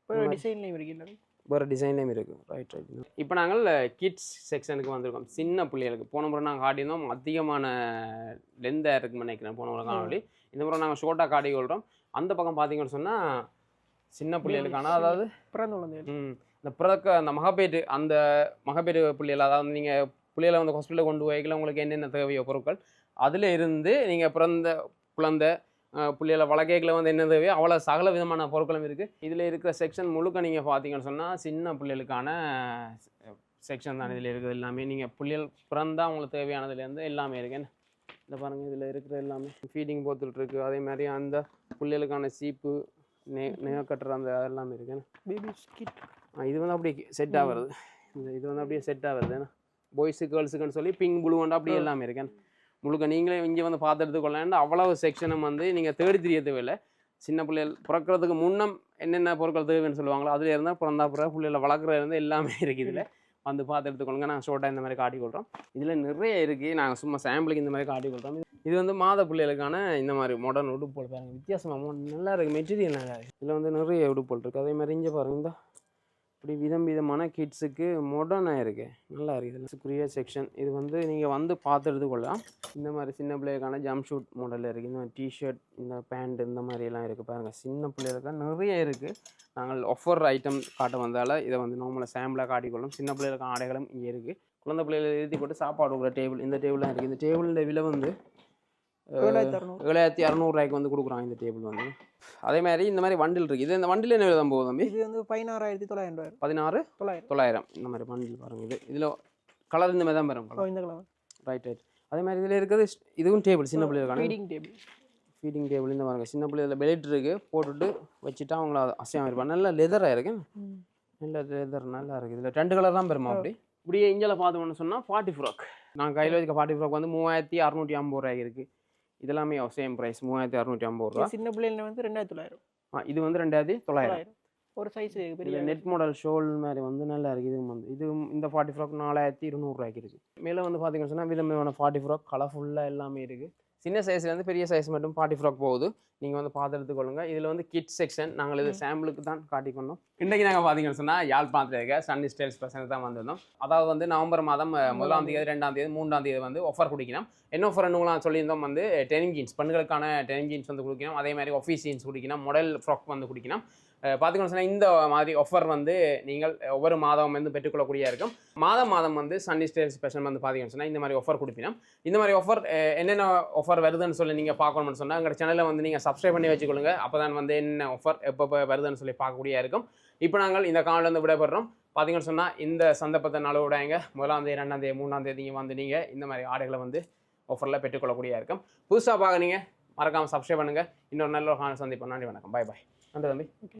இப்போ டிசைன்லேயும் வேறு டிசைன்லேயும் இருக்குது ரைட் ரைட் இப்போ நாங்கள் கிட்ஸ் செக்ஷனுக்கு வந்திருக்கோம். சின்ன பிள்ளைகளுக்கு. போன முறை நாங்கள் காட்டியிருந்தோம் அதிகமான லெந்தாக இருக்குன்னு நினைக்கிறேன் போன முறை காணொலி இந்த முறை நாங்கள் ஷோர்ட்டாக காட்டி கொள்கிறோம் அந்த பக்கம் பார்த்தீங்கன்னு சொன்னால் சின்ன பிள்ளைகளுக்கான அதாவது பிறந்த குழந்தைகள். இந்த பிறக்க அந்த மகப்பேறு அந்த மகப்பேறு பிள்ளைகள் அதாவது நீங்கள் பிள்ளைகளை வந்து ஹாஸ்பிட்டலில் கொண்டு போய்க்கல உங்களுக்கு என்னென்ன தேவையோ பொருட்கள் அதில் இருந்து நீங்கள் பிறந்த குழந்தை பிள்ளைகளை வளர்க்கைகளை வந்து என்ன தேவையோ அவ்வளோ சகல விதமான பொருட்களும் இருக்குது இதில் இருக்கிற செக்ஷன் முழுக்க நீங்கள் பார்த்தீங்கன்னு சொன்னால் சின்ன பிள்ளைகளுக்கான செக்ஷன் தான் இதில் இருக்குது எல்லாமே. நீங்கள் பிள்ளைகள் பிறந்தா அவங்களுக்கு தேவையானதுலேருந்து எல்லாமே இருக்கு. என்ன? இந்த பாருங்கள் இதில் இருக்கிற எல்லாமே. ஃபீடிங் போத்துட்டு அதே மாதிரி அந்த பிள்ளைகளுக்கான சீப்பு நெ நெக கட்டுற அந்த எல்லாமே இருக்கு. என்ன? பேபி ஸ்கிட் ஆ, இது வந்து அப்படியே செட் ஆகுறது இந்த இது வந்து அப்படியே செட் ஆகுறது ஏன்னா பாய்ஸு கேர்ள்ஸுக்குன்னு சொல்லி பிங்க் ப்ளூ வந்து அப்படியே எல்லாமே இருக்கேன் முழுக்க நீங்களே இங்கே வந்து பார்த்து கொள்ளலாம் அவ்வளவு செக்ஷனும் வந்து நீங்கள் தேடி தெரிய தேவையில்லை. சின்ன பிள்ளைகள் பிறக்கிறதுக்கு முன்னம் என்னென்ன பொருட்கள் தேவைன்னு சொல்லுவாங்களோ அதில் இருந்தால் பிறந்தா பிறகு பிள்ளைகளை வளர்க்குறது இருந்து எல்லாமே இருக்குது இதில். வந்து பார்த்து எடுத்துக்கொள்ளுங்க. நாங்கள் ஷோட்டாக இந்த மாதிரி காட்டிக்கொள்கிறோம் இதில் நிறைய இருக்குது நாங்கள் சும்மா சாம்பிளுக்கு இந்த மாதிரி காட்டிக்கொள்கிறோம் இது வந்து மாத பிள்ளைகளுக்கான இந்த மாதிரி மாடர்ன் உடுப்புகள் பாருங்கள் வித்தியாசமாக நல்லா இருக்குது மெட்டீரியல் நல்லா இருக்குது இதில் வந்து நிறைய உடுப்புகள் இருக்குது அதே மாதிரி இங்கே பாருங்கள் இந்த. இப்படி விதம் விதமான கிட்ஸுக்கு மாடர்னாக இருக்கு நல்லா இருக்குது இதுக்குரிய செக்ஷன் இது வந்து நீங்கள் வந்து பார்த்துட்டு கொள்ளலாம். இந்த மாதிரி சின்ன பிள்ளைகளுக்கான ஜம்ப் ஷூட் மாடலில் இருக்குது இந்த மாதிரி டிஷர்ட் இந்த பேண்ட் இந்த மாதிரியெல்லாம் இருக்குது பாருங்கள் சின்ன பிள்ளைகளுக்கு நிறைய இருக்குது நாங்கள் ஆஃபர் ஐட்டம் காட்ட வந்தால் இதை வந்து நார்மலாக சாம்பிளாக காட்டிக்கொள்ளும் சின்ன பிள்ளைகளுக்கான ஆடைகளும் இங்கே இருக்குது குழந்தை பிள்ளைகளை எழுதி போட்டு சாப்பாடு கொடுக்குற டேபிள் இந்த டேபிளாக இருக்குது இந்த டேபிளில் விலை வந்து ஏழாயிரத்தி இரநூறுவாய்க்கு வந்து கொடுக்குறாங்க இந்த டேபிள் வந்து. அதே மாதிரி இந்த மாதிரி வண்டில் இருக்குது இது இந்த வண்டில் என்ன விலை தான் போகுது தம்பி? இது வந்து பதினாறாயிரத்தி தொள்ளாயிரம் ரூபாய். பதினாறு? தொள்ளாயிரம். தொள்ளாயிரம். இந்த மாதிரி பண்டில் பாருங்க இது. இதில் கலர் இந்த மாதிரி தான் வரும் இந்த கலர் ரைட் ரைட் அதே மாதிரி இதில் இருக்கிறது இதுவும் டேபிள் சின்ன பிள்ளைகளுக்கான ஃபீடிங் டேபிள் ஃபீடிங் டேபிள் இந்த பாருங்க. சின்ன பிள்ளைகள பெல்ட் இருக்கு. போட்டுட்டு வச்சுட்டா அவங்கள அது அசையாம இருப்பாங்க. நல்ல லெதராக இருக்கு. நல்ல லெதர் நல்லா இருக்குது இதில் ரெண்டு கலர் தான் பெருமா அப்படி? இப்படியே இஞ்சில் பார்த்தோம்னு சொன்னால் ஃபார்ட்டி ஃப்ராக் நான் கையில் வச்சுக்க ஃபார்ட்டி ஃப்ராக் வந்து மூவாயிரத்தி அறநூற்றி ஐம்பது ரூபாய்க்கு இருக்குது இதெல்லாமே சேம் ப்ரைஸ் மூவாயிரத்தி அறநூற்றி ஐம்பது ரூபா. சின்ன பிள்ளைங்க வந்து ரெண்டாயிரத்தி தொள்ளாயிரம். ஆ, இது வந்து ரெண்டாயிரத்தி தொள்ளாயிரம். ஒரு சைஸ் பெரிய நெட் மாடல் ஷோல் மாதிரி வந்து நல்லா இருக்குது இதுவும் வந்து இது இந்த ஃபார்ட்டி ஃப்ராக் நாலாயிரத்தி இருநூறுவாய்க்கு இருக்குது மேலே வந்து பார்த்தீங்கன்னு சொன்னால் விதம் விதமான ஃபார்ட்டி ஃப்ராக் கலர்ஃபுல்லாக எல்லாமே இருக்குது சின்ன சைஸ்லேருந்து பெரிய சைஸ் மட்டும் ஃபார்ட்டி ஃப்ராக் போகுது. நீங்கள் வந்து பார்த்து எடுத்துக்கொள்ளுங்க இதில் வந்து கிட் செக்ஷன் நாங்கள் இது சாம்பிளுக்கு தான் காட்டிக்கொண்டோம் இன்றைக்கி நாங்கள் பார்த்தீங்கன்னு சொன்னால் யாழ்ப்பாணத்தில் இருக்க சன்னி ஸ்டைல்ஸ் பசங்க தான் வந்திருந்தோம். அதாவது வந்து நவம்பர் மாதம் முதலாம் தேதி ரெண்டாம் தேதி மூன்றாம் தேதி வந்து ஆஃபர் குடிக்கணும். என்ன ஆஃபர் என்னங்களாம் சொல்லியிருந்தோம் வந்து டெனிம் ஜீன்ஸ் பெண்களுக்கான டெனிம் ஜீன்ஸ் வந்து குடிக்கணும். அதே மாதிரி ஆஃபீஸ் ஜீன்ஸ் குடிக்கணும். மாடல் ஃப்ராக் வந்து குடிக்கணும். பார்த்துக்கணும் சொன்னால் இந்த மாதிரி ஆஃபர் வந்து நீங்கள் ஒவ்வொரு மாதம் வந்து பெற்றுக்கொள்ளக்கூடிய இருக்கும். மாதம் மாதம் வந்து சன்னி ஸ்டேல் ஸ்பெஷல் வந்து பார்த்தீங்கன்னு சொன்னால் இந்த மாதிரி ஆஃபர் கொடுப்பினோம். இந்த மாதிரி ஆஃபர் என்னென்ன ஆஃபர் வருதுன்னு சொல்லி நீங்கள் பார்க்கணும்னு சொன்னால் எங்கள் சேனலை வந்து நீங்கள் சப்ஸ்கிரைப் பண்ணி வச்சுக்கொள்ளுங்க. அப்போ தான் வந்து என்ன ஆஃபர் எப்போ வருதுன்னு சொல்லி பார்க்கக்கூடிய இருக்கும். இப்போ நாங்கள் இந்த காலில் வந்து விடைபெறோம் பார்த்தீங்கன்னு சொன்னால் இந்த சந்தர்ப்பத்தை நாள் விடாங்க. முதலாம் தேதி ரெண்டாம் தேதி மூணாம் தேதி வந்து நீங்கள் இந்த மாதிரி ஆடைகளை வந்து ஆஃபரில் பெற்றுக்கொள்ளக்கூடிய இருக்கும். புதுசாக பார்க்குறீங்க மறக்காமல் சப்ஸ்கிரைப் பண்ணுங்கள் இன்னொரு நல்ல ஒரு சந்திப்போம். நன்றி வணக்கம். பாய் பாய் Anda, Bambi. Okay.